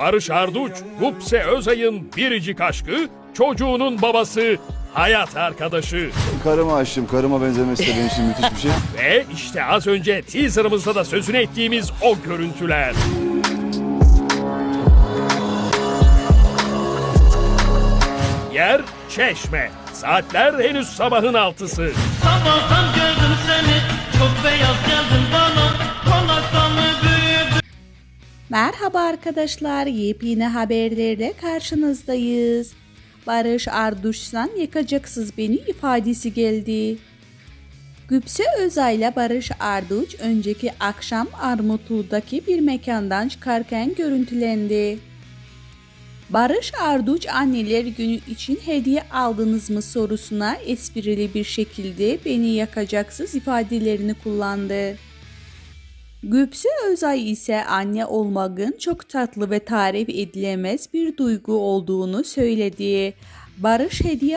Barış Arduç, Gupse Özay'ın biricik aşkı, çocuğunun babası, hayat arkadaşı. Karıma aşığım. Karıma benzemesi de benim için müthiş bir şey. Ve işte az önce teaserımızda da sözünü ettiğimiz o görüntüler. Yer Çeşme. Saatler henüz sabahın altısı. Sabahtan gördüm Merhaba arkadaşlar, yepyeni haberlerle karşınızdayız. Barış Arduç'tan yakacaksız beni ifadesi geldi. Güpse Özay'la Barış Arduç önceki akşam Armutlu'daki bir mekandan çıkarken görüntülendi. Barış Arduç anneler günü için hediye aldınız mı sorusuna esprili bir şekilde beni yakacaksız ifadelerini kullandı. Güpse Özay ise anne olmanın çok tatlı ve tarif edilemez bir duygu olduğunu söyledi. Barış hediye